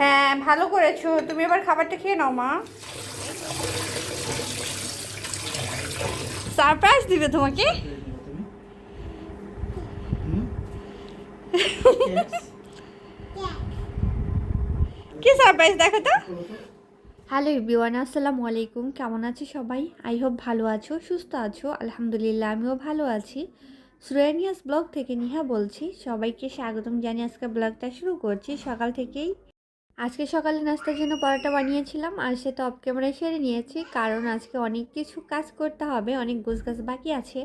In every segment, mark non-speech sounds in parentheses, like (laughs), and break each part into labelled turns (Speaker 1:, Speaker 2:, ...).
Speaker 1: হ্যাঁ ভালো করেছ। তুমি এবার খাবারটা খেয়ে নাও, মা। সারপ্রাইজ দিবে তোমাকে। কি সারপ্রাইজ দেখো তো। হ্যালো ইবিওয়ান আসসালামু আলাইকুম। কেমন আছো সবাই? আই হোপ ভালো আছো, সুস্থ আছো। আলহামদুলিল্লাহ, আমিও ভালো আছি। সুরেনিয়াস ব্লগ থেকে নিহা বলছি। সবাইকে স্বাগতম জানিয়ে আজকে ব্লগটা শুরু করছি। সকাল থেকেই আজকে সকালে নাস্তার জন্য পরোটা বানিয়েছিলাম আর সেটা অফ ক্যামেরায় সেরে নিয়েছি, কারণ আজকে অনেক কিছু কাজ করতে হবে, অনেক গোছগাছ বাকি আছে।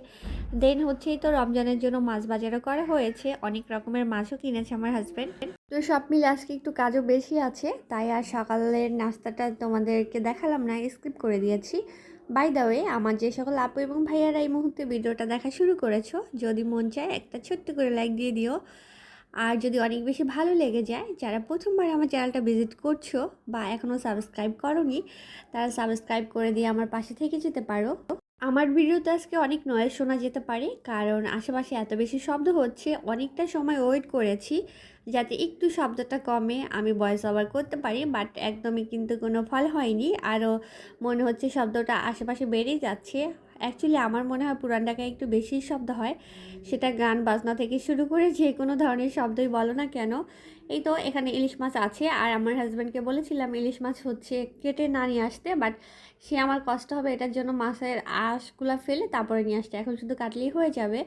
Speaker 1: দেন হচ্ছেই তো রমজানের জন্য মাছ বাজারও করা হয়েছে, অনেক রকমের মাছও কিনেছে আমার হাজব্যান্ড তো সব মিলে আজকে একটু কাজও বেশি আছে, তাই আর সকালের নাস্তাটা তোমাদেরকে দেখালাম না স্কিপ করে দিয়েছি। বাই দ্য ওয়ে আমার যে সকল আপু এবং ভাইয়ারা এই মুহূর্তে ভিডিওটা দেখা শুরু করেছ, যদি মন চায় একটা ছোট্ট করে লাইক দিয়ে দিও। আর যদি অনেক বেশি ভালো লেগে যায়, যারা প্রথমবার আমার চ্যানেলটা ভিজিট করছ বা এখনও সাবস্ক্রাইব করনি, তারা সাবস্ক্রাইব করে দিয়ে আমার পাশে থেকে যেতে পারো। আমার ভিডিওতে আজকে অনেক নয়েজ শোনা যেতে পারে, কারণ আশেপাশে এত বেশি শব্দ হচ্ছে, অনেকটা সময় ওয়েট করেছি যাতে একটু শব্দটা কমে, আমি ভয়েস ওভার করতে পারি বাট একদমই কিন্তু কোনো ফল হয়নি। আরও মনে হচ্ছে শব্দটা আশেপাশে বেড়েই যাচ্ছে। অ্যাকচুয়ালি আমার মনে হয় পুরান ঢাকায় একটু বেশি শব্দ হয়। সেটা গান, বাজনা থেকে শুরু করে যে কোনো ধরনের শব্দই বলো না কেন। এই তো এখানে ইলিশ মাছ আছে। আর আমার হাজব্যান্ডকে বলেছিলাম, ইলিশ মাছ হচ্ছে কেটে না নিয়ে আসতে বাট সে আমার কষ্ট হবে এটার জন্য মাছের আঁশগুলা ফেলে তারপরে নিয়ে আসতে। এখন শুধু কাটলেই হয়ে যাবে।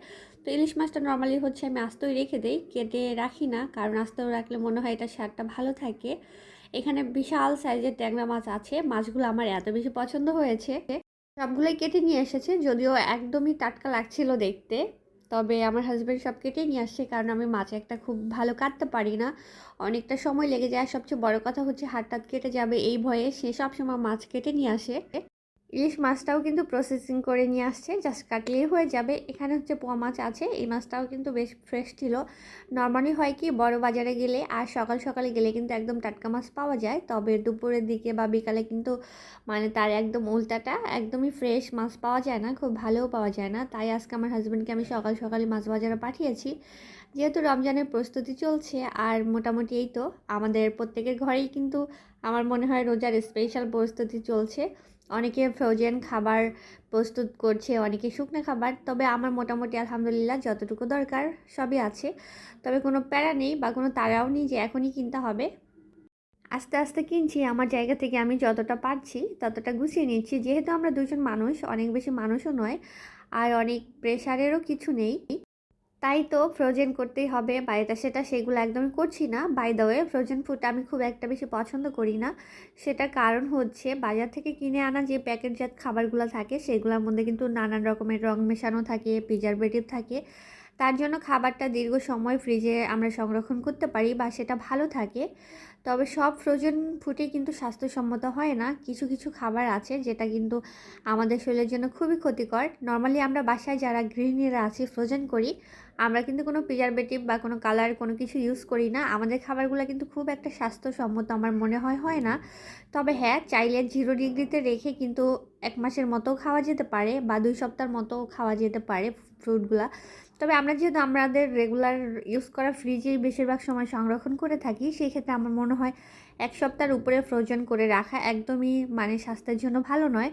Speaker 1: তো ইলিশ মাছটা নর্মালি হচ্ছে আমি আস্তই রেখে দিই, কেটে রাখি না, কারণ আস্তেও রাখলে মনে হয় এটা স্বাদটা ভালো থাকে। এখানে বিশাল সাইজের ট্যাংরা মাছ আছে। মাছগুলো আমার এত বেশি পছন্দ হয়েছে। সবগুলোই কেটে নিয়ে এসেছে, যদিও একদমই টাটকা লাগছিল দেখতে। তবে আমার হাজব্যান্ড সব কেটে নিয়ে আসছে, কারণ আমি মাছ একটা খুব ভালো কাটতে পারি না। অনেকটা সময় লেগে যায়। সবচেয়ে বড় কথা হচ্ছে হাত কেটে যাবে এই ভয়ে সে সবসময় মাছ কেটে নিয়ে আসে। ইলিশ মাছটাও কিন্তু প্রসেসিং করে নিয়ে আসছে জাস্ট কাটলেই হয়ে যাবে। এখানে হচ্ছে পোয়া মাছ আছে, এই মাছটাও কিন্তু বেশ ফ্রেশ ছিল। নর্মালি হয় কি, বড় বাজারে গেলে আর সকাল সকালে গেলে কিন্তু একদম টাটকা মাছ পাওয়া যায়, তবে দুপুরের দিকে বা বিকালে কিন্তু মানে তার একদম উল্টাটা একদমই ফ্রেশ মাছ পাওয়া যায় না, খুব ভালোও পাওয়া যায় না। তাই আজকে আমার হাজব্যান্ডকে আমি সকাল সকালে মাছ বাজারে পাঠিয়েছি। যেহেতু রমজানের প্রস্তুতি চলছে, আর মোটামুটি এই তো, আমাদের প্রত্যেকের ঘরেই কিন্তু আমার মনে হয় রোজার স্পেশাল প্রস্তুতি চলছে। অনেকে ফ্রোজেন খাবার প্রস্তুত করছে, অনেকে শুকনো খাবার। তবে আমার মোটামুটি আলহামদুলিল্লাহ যতটুকু দরকার সবই আছে। তবে কোনো প্যারা নেই বা কোনো তাড়াও নেই যে এখনই কিনতে হবে। আস্তে আস্তে কিনছি, আমার জায়গা থেকে আমি যতটা পারছি ততটা গুছিয়ে নিচ্ছি। যেহেতু আমরা দুজন মানুষ, অনেক বেশি মানুষও নয়, আর অনেক প্রেশারেরও কিছু নেই। তাই তো ফ্রোজেন করতেই হবে। বাড়িতে সেটা সেগুলো একদম করছি না। By the way frozen food আমি খুব একটা বেশি পছন্দ করি না। সেটার কারণ হচ্ছে বাজার থেকে কিনে আনা যে প্যাকেটজাত খাবারগুলো থাকে, সেগুলোর মধ্যে কিন্তু নানান রকমের রং মেশানো থাকে প্রিজারভেটিভ থাকে। তার জন্য খাবারটা দীর্ঘ সময় ফ্রিজে আমরা সংরক্ষণ করতে পারি বা সেটা ভালো থাকে। তবে সব ফ্রোজেন ফুডে কিন্তু স্বাস্থ্যসম্মত হয় না। কিছু কিছু খাবার আছে যেটা কিন্তু আমাদের শরীরের জন্য খুবই ক্ষতিকর। নর্মালি আমরা বাসায় যারা গৃহিণীরা আছি ফ্রোজেন করি, আমরা কিন্তু কোনো প্রিজারভেটিভ বা কোনো কালার কোনো কিছু ইউজ করি না। আমাদের খাবারগুলো কিন্তু খুব একটা স্বাস্থ্যসম্মত আমার মনে হয় হয় না। তবে হ্যাঁ চাইলে জিরো ডিগ্রিতে রেখে কিন্তু এক মাসের মতো খাওয়া যেতে পারে বা দুই সপ্তাহের মতো খাওয়া যেতে পারে ফ্রুটগুলা। তবে আমরা যেহেতু আমাদের রেগুলার ইউজ করা ফ্রিজেই বেশিরভাগ সময় সংরক্ষণ করে থাকি সেই ক্ষেত্রে আমার মনে হয় এক সপ্তাহের উপরে ফ্রোজেন করে রাখা একদমই মানে স্বাস্থ্যের জন্য ভালো নয়।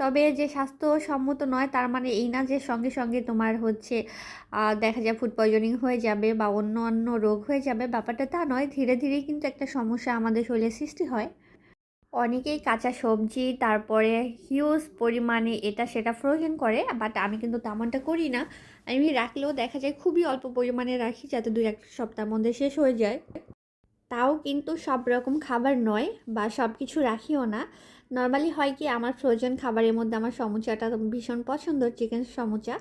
Speaker 1: তবে যে স্বাস্থ্যসম্মত নয়, তার মানে এই না যে সঙ্গে সঙ্গে তোমার হচ্ছে দেখা যায় ফুড পয়জনিং হয়ে যাবে বা অন্য অন্য রোগ হয়ে যাবে, ব্যাপারটা তা নয়। ধীরে ধীরেই কিন্তু একটা সমস্যা আমাদের শরীরে সৃষ্টি হয়। অনেকেই কাঁচা সবজি, তারপরে হিউজ পরিমাণে এটা সেটা ফ্রোজেন করে বাট আমি কিন্তু তেমনটা করি না। আমি রাখলেও দেখা যায় খুবই অল্প পরিমাণে রাখি যাতে দুই এক সপ্তাহের মধ্যে শেষ হয়ে যায়। তাও কিন্তু সব রকম খাবার নয় বা সব কিছু রাখিও না। নর্মালি হয় কি, আমার ফ্রোজেন খাবারের মধ্যে আমার সমুচাটা ভীষণ পছন্দ চিকেন সমুচা।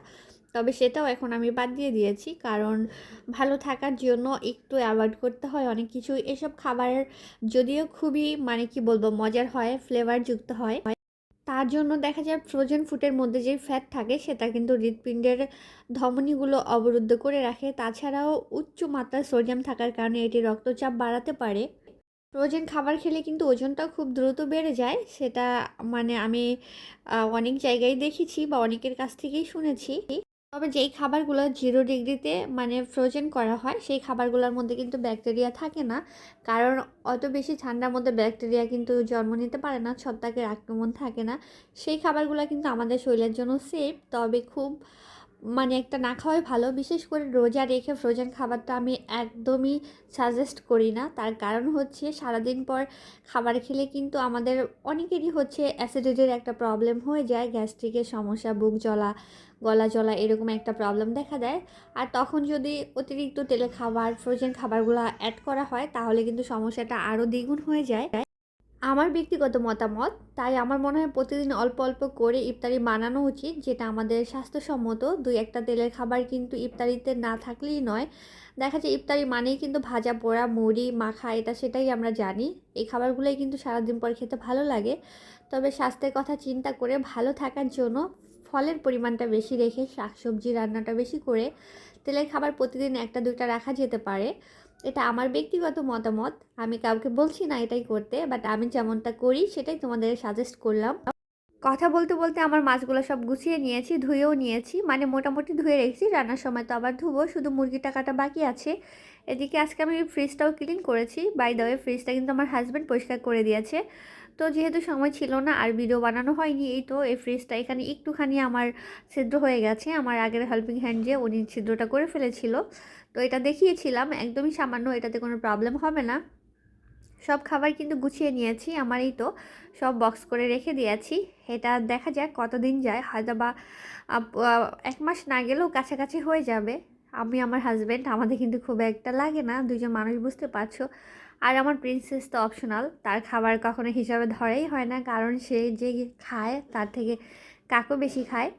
Speaker 1: তবে সেটাও এখন আমি বাদ দিয়ে দিয়েছি। কারণ ভালো থাকার জন্য একটু অ্যাভয়েড করতে হয় অনেক কিছু। এসব খাবার যদিও খুবই মানে কি বলব, মজার হয় ফ্লেভারযুক্ত হয়। তার জন্য দেখা যায় ফ্রোজেন ফুডের মধ্যে যে ফ্যাট থাকে, সেটা কিন্তু হৃৎপিণ্ডের ধমনীগুলো অবরুদ্ধ করে রাখে। তাছাড়াও উচ্চ মাত্রার সোডিয়াম থাকার কারণে এটি রক্তচাপ বাড়াতে পারে। ফ্রোজেন খাবার খেলে কিন্তু ওজনটাও খুব দ্রুত বেড়ে যায়। সেটা মানে আমি অনেক জায়গায় দেখেছি বা অনেকের কাছ থেকেই শুনেছি। তবে যেই খাবারগুলো জিরো ডিগ্রিতে মানে ফ্রোজেন করা হয়, সেই খাবারগুলোর মধ্যে কিন্তু ব্যাকটেরিয়া থাকে না। কারণ অত বেশি ঠান্ডার মধ্যে ব্যাকটেরিয়া কিন্তু জন্ম নিতে পারে না, ছত্রাকের আক্রমণ থাকে না। সেই খাবারগুলো কিন্তু আমাদের শরীরের জন্য সেফ তবে খুব মানে একটা না খাওয়াই ভালো। বিশেষ করে রোজা রেখে ফ্রোজেন খাবারটা আমি একদমই সাজেস্ট করি না। তার কারণ হচ্ছে সারাদিন পর খাবার খেলে কিন্তু আমাদের অনেকেরই হচ্ছে অ্যাসিডিটির একটা প্রবলেম হয়ে যায়। গ্যাস্ট্রিকের সমস্যা, বুক জ্বলা, গলা জ্বলা এরকম একটা প্রবলেম দেখা দেয়। আর তখন যদি অতিরিক্ত তেলে খাবার ফ্রোজেন খাবারগুলো অ্যাড করা হয়, তাহলে কিন্তু সমস্যাটা আরও দ্বিগুণ হয়ে যায়। আমার ব্যক্তিগত মতামত, তাই আমার মনে হয় প্রতিদিন অল্প অল্প করে ইফতারি বানানো উচিত, যেটা আমাদের স্বাস্থ্যসম্মত। দুই একটা তেলের খাবার কিন্তু ইফতারিতে না থাকলেই নয়। দেখা যায় ইফতারি মানেই কিন্তু ভাজা, পোড়া, মুড়ি, মাখা, এটা সেটাই আমরা জানি। এই খাবারগুলোই কিন্তু সারাদিন পর খেতে ভালো লাগে। তবে স্বাস্থ্যের কথা চিন্তা করে ভালো থাকার জন্য ফলের পরিমাণটা বেশি রেখে শাকসবজি রান্নাটা বেশি করে তেলের খাবার প্রতিদিন একটা দুইটা রাখা যেতে পারে। এটা আমার ব্যক্তিগত মতামত। আমি কাউকে বলছি না এটাই করতে বাট আমি যেমনটা করি সেটাই তোমাদের সাজেস্ট করলাম। কথা বলতে বলতে আমার মাছগুলো সব গুছিয়ে নিয়েছি, ধুয়েও নিয়েছি মানে মোটামুটি ধুয়ে রেখেছি। রান্নার সময় তো আবার ধুবো, শুধু মুরগিটা কাটা বাকি আছে। এদিকে আজকে আমি ফ্রিজটাও ক্লিন করেছি। বাই দ্য ওয়ে ফ্রিজটা কিন্তু আমার হাজব্যান্ড পরিষ্কার করে দিয়েছে। তো যেহেতু সময় ছিল না আর ভিডিও বানানো হয়নি, এই তো এই ফ্রিজটা এখানে একটুখানি আমার ছিদ্র হয়ে গেছে। আমার আগের হেল্পিং হ্যান্ড যে উনি ছিদ্রটা করে ফেলেছিল। তো এটা দেখিয়েছিলাম, একদমই সামান্য এটাতে কোনো প্রবলেম হবে না। সব খাবার কিন্তু গুছিয়ে নিয়েছি, আমার এই তো সব বক্স করে রেখে দিয়েছি। এটা দেখা যাক কতদিন যায়, হয়তো বা এক মাস না গেলেও কাছাকাছি হয়ে যাবে। আমি, আমার হাজব্যান্ড আমাদের কিন্তু খুব একটা লাগে না দুজন মানুষ বুঝতে পারছ। আর আমার প্রিন্সেস তো অপশনাল তার খাবার কখনো হিসাবে ধরেই হয় না, কারণ সে যে খায় তার থেকে কাকও বেশি খায়।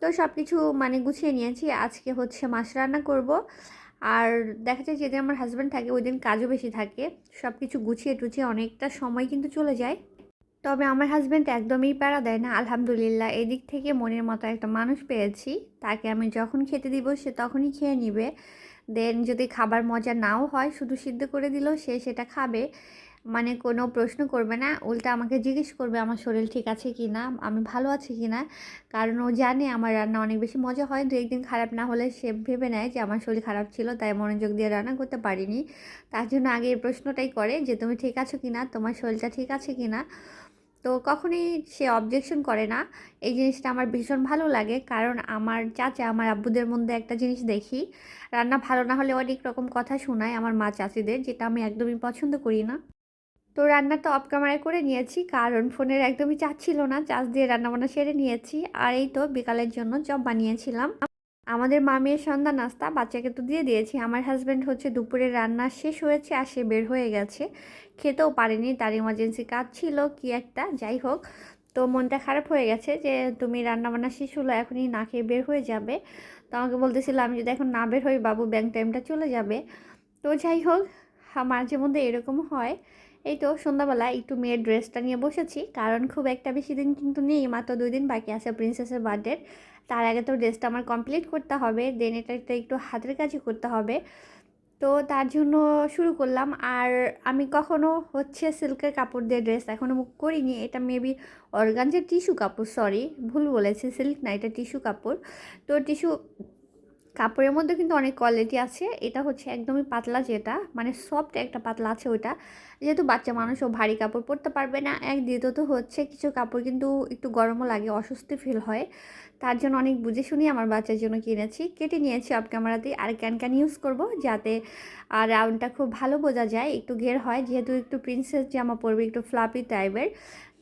Speaker 1: তো সব কিছু মানে গুছিয়ে নিয়েছি, আজকে হচ্ছে মাছ রান্না করব। আর দেখা যায় যেদিন আমার হাজব্যান্ড থাকে ওই দিন কাজও বেশি থাকে সব কিছু গুছিয়ে টুছিয়ে অনেকটা সময় কিন্তু চলে যায়। তবে আমার হাজব্যান্ড একদমই প্যারা দেয় না, আলহামদুলিল্লাহ, এদিক থেকে মনের মতো একটা মানুষ পেয়েছি, তাকে আমি যখন খেতে দিব সে তখনই খেয়ে নিবে। দেন যদি খাবার মজা নাও হয়, শুধু সিদ্ধ করে দিলেও সে সেটা খাবে। মানে কোনো প্রশ্ন করবে না, উল্টা আমাকে জিজ্ঞেস করবে, আমার শরীর ঠিক আছে কি না আমি ভালো আছি কি না কারণ ও জানে আমার রান্না অনেক বেশি মজা হয়। দু একদিন খারাপ না হলে সে ভেবে নেয় যে আমার শরীর খারাপ ছিল, তাই মনোযোগ দিয়ে রান্না করতে পারিনি। তার জন্য আগে এই প্রশ্নটাই করে যে, তুমি ঠিক আছো কি না তোমার শরীরটা ঠিক আছে কি না তো কখনই সে অবজেকশন করে না। এই জিনিসটা আমার ভীষণ ভালো লাগে, কারণ আমার চাচা, আমার আব্বুদের মধ্যে একটা জিনিস দেখি। রান্না ভালো না হলে অনেক রকম কথা শোনায় আমার মা চাচিদের, যেটা আমি একদমই পছন্দ করি না। তো রান্না তো অফ ক্যামেরায় করে নিয়েছি, কারণ ফোনের একদমই চাচ্ছিল না। চার্জ দিয়ে রান্নাবান্না সেরে নিয়েছি, আর এই তো বিকালের জন্য চপ বানিয়েছিলাম। আমাদের মামির সন্ধ্যা নাস্তা, বাচ্চাকে তো দিয়ে দিয়েছি। আমার হাজব্যান্ড হচ্ছে দুপুরে রান্না শেষ হয়েছে, আর সে বের হয়ে গেছে। খেতেও পারেনি, তার ইমার্জেন্সি কাজ ছিল কি একটা, যাই হোক। তো মনটা খারাপ হয়ে গেছে যে, তুমি রান্নাবান্না শেষ হলো, এখনই না খেয়ে বের হয়ে যাবে। তো আমাকে বলতেছিল, আমি যদি এখন না বের হই, বাবু ব্যাংক টাইমটা চলে যাবে। তো যাই হোক মাঝে মধ্যে এরকম হয় এই তো সন্ধ্যাবেলা একটু মেয়ের ড্রেসটা নিয়ে বসেছি, কারণ খুব একটা বেশি দিন কিন্তু নেই, মাত্র দুই দিন বাকি আছে প্রিন্সেসের বার্থডে তার আগে তো ড্রেসটা আমার কমপ্লিট করতে হবে দেন এটা একটু হাতের কাজই করতে হবে। তো তার জন্য শুরু করলাম, আর আমি কখনো হচ্ছে সিল্কের কাপড় দিয়ে ড্রেস এখনও করিনি, এটা মেবি অর্গানজের টিস্যু কাপড় সরি ভুল বলেছি সিল্ক না, এটা টিস্যু কাপড়। তো টিস্যু কাপড়ের মধ্যে কিন্তু অনেক কোয়ালিটি আছে। এটা হচ্ছে একদমই পাতলা যেটা মানে সফট একটা পাতলা আছে ওইটা। যেহেতু বাচ্চা মানুষও ভারী কাপড় পরতে পারবে না। এক দ্বিতীয়ত হচ্ছে কিছু কাপড় কিন্তু একটু গরমও লাগে, অস্বস্তি ফিল হয়। তার জন্য অনেক বুঝে শুনি আমার বাচ্চার জন্য কিনেছি। কেটে নিয়েছি অফ ক্যামেরাতেই আর ক্যান ক্যান ইউজ করব যাতে আর রাউন্ডটা খুব ভালো বোঝা যায়, একটু ঘের হয়। যেহেতু একটু প্রিন্সেস জামা পরবে, একটু ফ্লাপি টাইপের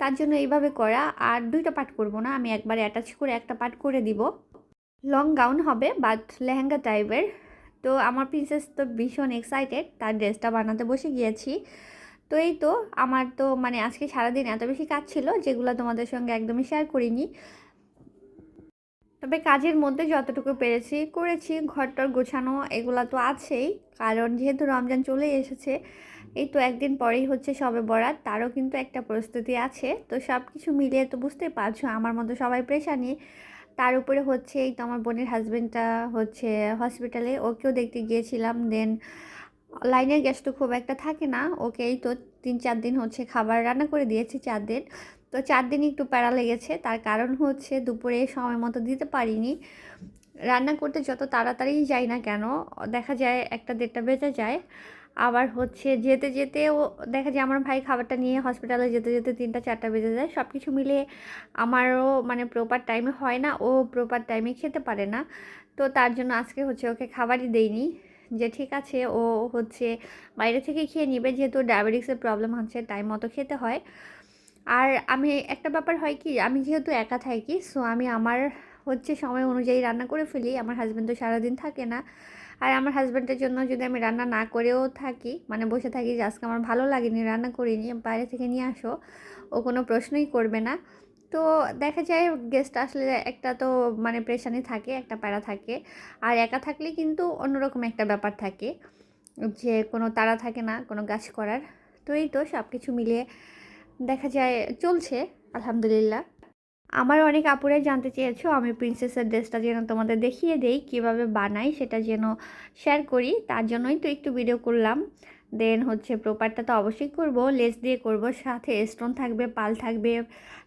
Speaker 1: তার জন্য এইভাবে করা। আর দুইটা পার্ট করব না, আমি একবারে অ্যাটাচ করে একটা পার্ট করে দিব। লং গাউন হবে বাট লেহেঙ্গা টাইপের তো আমার প্রিন্সেস তো ভীষণ এক্সাইটেড তার ড্রেসটা বানাতে বসে গিয়েছি। তো এই তো, আমার তো মানে আজকে সারাদিন এত বেশি কাজ ছিল, যেগুলো তোমাদের সঙ্গে একদমই শেয়ার করিনি। তবে কাজের মধ্যে যতটুকু পেরেছি, করেছি। ঘরটর গোছানো এগুলো তো আছেই, কারণ যেহেতু রমজান চলে এসেছে, এই তো একদিন পরেই হচ্ছে সবে বরাত, তারও কিন্তু একটা প্রস্তুতি আছে। তো সব কিছু মিলিয়ে তো বুঝতে পারছ, আমার মতো সবাই প্রেশার নিয়ে তার উপরে হচ্ছে এই তো আমার বোনের হাজব্যান্ডটা হচ্ছে হসপিটালে ওকেও দেখতে গিয়েছিলাম দেন লাইনের গ্যাস তো খুব একটা থাকে না, ওকে এই তো তিন চার দিন হচ্ছে খাবার রান্না করে দিয়েছি চার দিন। তো চার দিন একটু প্যারা লেগেছে, তার কারণ হচ্ছে দুপুরে সময় মতো দিতে পারিনি। রান্না করতে যত তাড়াতাড়ি যাই না কেন, দেখা যায় একটা দেড়টা বেজে যায়। আবার হচ্ছে যেতে যেতেও দেখা যায় আমার ভাই খাবারটা নিয়ে হসপিটালে যেতে যেতে তিনটা, চারটা বেজে যায়। সব কিছু মিলিয়ে আমারও মানে প্রপার টাইমে হয় না, ও প্রপার টাইমে খেতে পারে না। তো তার জন্য আজকে হচ্ছে ওকে খাবারই দেইনি। যে ঠিক আছে, ও হচ্ছে বাইরে থেকে খেয়ে নিবে, যেহেতু ডায়াবেটিক্সের প্রবলেম হচ্ছে টাইম মতো খেতে হয়। আর আমি, একটা ব্যাপার হয় কি, আমি যেহেতু একা থাকি সো আমি আমার হচ্ছে সময় অনুযায়ী রান্না করে ফেলি। আমার হাজব্যান্ড তো সারাদিন থাকে না। আর আমার হাজব্যান্ডের জন্য যদি আমি রান্না না করেও থাকি মানে বসে থাকি, যে আজকে আমার ভালো লাগেনি, রান্না করিনি, বাইরে থেকে নিয়ে আসো, ও কোনো প্রশ্নই করবে না। তো দেখা যায় গেস্ট আসলে একটা তো মানে প্রেশানি থাকে, একটা প্যারা থাকে। আর একা থাকলে কিন্তু অন্যরকম একটা ব্যাপার থাকে, যে কোনো তাড়া থাকে না, কোনো গাছ করার। তো এই তো সব কিছু মিলিয়ে দেখা যায় চলছে, আলহামদুলিল্লাহ। আমার অনেক আপুরাই জানতে চেয়েছো, আমি প্রিন্সেসের ড্রেসটা যেন তোমাদের দেখিয়ে দেই, কীভাবে বানাই সেটা যেন শেয়ার করি, তার জন্যই তো একটু ভিডিও করলাম। দেন হচ্ছে প্রপারটা তো অবশ্যই করব লেস দিয়ে করব, সাথে স্টোন থাকবে, পাল থাকবে,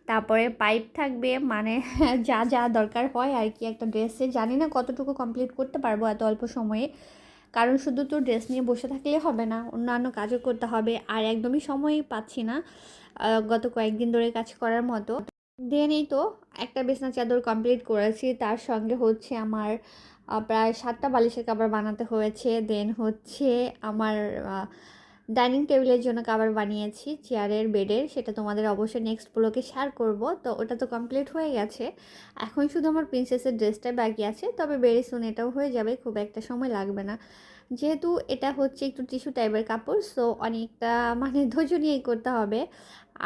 Speaker 1: তারপরে পাইপ থাকবে মানে (laughs) যা যা দরকার হয় আর কি একটা ড্রেসে। জানি না কতটুকু কমপ্লিট করতে পারব এত অল্প সময়ে, কারণ শুধু তো ড্রেস নিয়ে বসে থাকলে হবে না, অন্যান্য কাজও করতে হবে, আর একদমই সময় পাচ্ছি না গত কয়েকদিন ধরে কাজ করার মতো। দেন এই তো একটা বিছনা চাদর কমপ্লিট করেছি। তার সঙ্গে হচ্ছে আমার প্রায় সাতটা বালিশের কাবার বানাতে হয়েছে। দেন হচ্ছে আমার ডাইনিং টেবিলের জন্য কাবার বানিয়েছি চেয়ারের বেডের সেটা তোমাদের অবশ্যই নেক্সট ব্লকে শেয়ার করব। তো ওটা তো কমপ্লিট হয়ে গেছে। এখন শুধু আমার প্রিন্সেসের ড্রেসটাই বাকি আছে। তবে বেরি সুন এটাও হয়ে যাবে। খুব একটা সময় লাগবে না। যেহেতু এটা হচ্ছে একটু টিস্যু টাইপের কাপড় সো অনেকটা মানে ধৈর্য নিয়েই করতে হবে।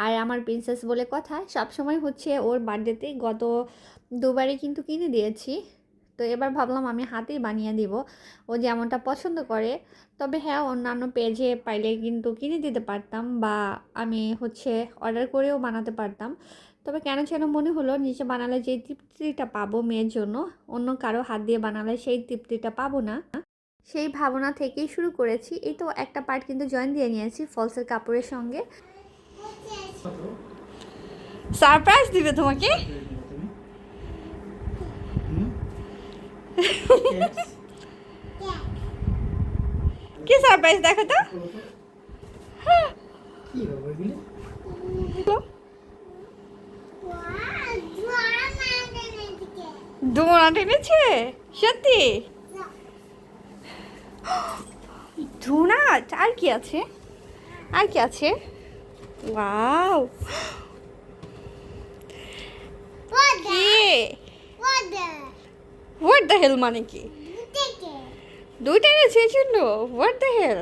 Speaker 1: আর আমার প্রিন্সেস বলে কথা সব সময় হচ্ছে ওর বার্থডেতে গত দুবারই কিন্তু কিনে দিয়েছি। তো এবার ভাবলাম আমি হাতেই বানিয়ে দিব। ও যেমনটা পছন্দ করে, তবে হ্যাঁ অন্যান্য পেজে পাইলে কিন্তু কিনে দিতে পারতাম বা আমি হচ্ছে অর্ডার করেও বানাতে পারতাম। তবে কেন যেন মনে হলো নিচে বানালে যে তৃপ্তিটা পাবো মেয়ের জন্য, অন্য কারও হাত দিয়ে বানালে সেই তৃপ্তিটা পাবো না। সেই ভাবনা থেকেই শুরু করেছি। এই তো একটা পার্ট কিন্তু জয়েন দিয়ে নিয়েছি ফলসের কাপড়ের সঙ্গে। সারপ্রাইজ দিবে তোমাকে? কি সারপ্রাইজ দেখো তো।
Speaker 2: হবে এগুলি
Speaker 1: ডোনাট সত্যি? (gasps) ডোনাট আর কি আছে? আর কি আছে? ওয়াও কি? হোয়াট দ্য হেল মানে কি? দুইটা এনেছে এই জন্য হোয়াট দ্য হেল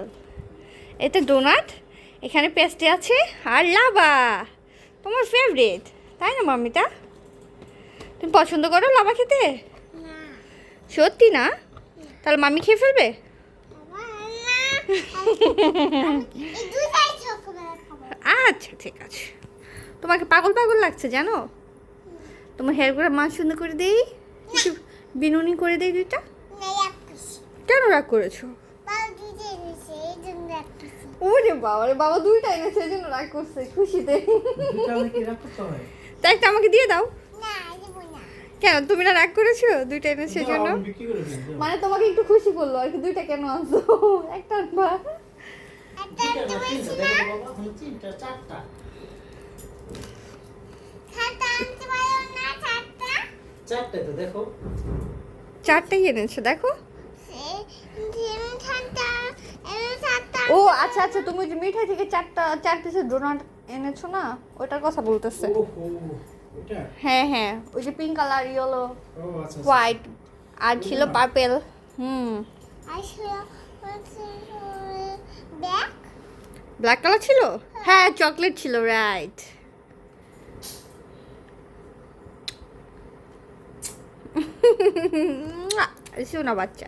Speaker 1: এতে ডোনাট এখানে পেস্টে আছে আর লাভা তোমার ফেভারিট তাই না মাম্মিটা তুমি পছন্দ করো লাভা খেতে? সত্যি না। তাহলে মাম্মি খেয়ে ফেলবে? আচ্ছা ঠিক আছে। তোমাকে পাগল পাগল লাগছে জানো? তোমার হেয়ার হেয়ারগুলো মা সুন্দর করে দেই? একটু বিনুনি করে দেই দুইটা? কেন রাগ করেছ? ওরে বাবা রে বাবা দুইটা এনেছে এই জন্য রাগ করছে খুশিতে।
Speaker 2: দুটা আমি কি রাখ করতে হয়।
Speaker 1: তা একটা আমাকে দিয়ে দাও। কেন? তুমি না রাগ করেছ দুইটা এনেছে এই জন্য
Speaker 2: আমি বিক্রি করে দিই দাও।
Speaker 1: মানে তোমাকে একটু খুশি করল আর কি দুইটা কেন আনছো? (laughs) একটা আনবা। চারটাই এনেছো দেখো। ও আচ্ছা আচ্ছা তুমি যে মিঠাই থেকে চারটা চার পিসের ডোনাট এনেছো না? ওটার কথা বলতেছে? হ্যাঁ হ্যাঁ। ওই যে পিঙ্ক কালার ইয়েলো
Speaker 2: ও।
Speaker 1: হোয়াইট আর ছিল পার্পেল হুম। ব্ল্যাক কালার ছিল? হ্যাঁ চকলেট ছিল (laughs) রাইট শোনা বাচ্চা।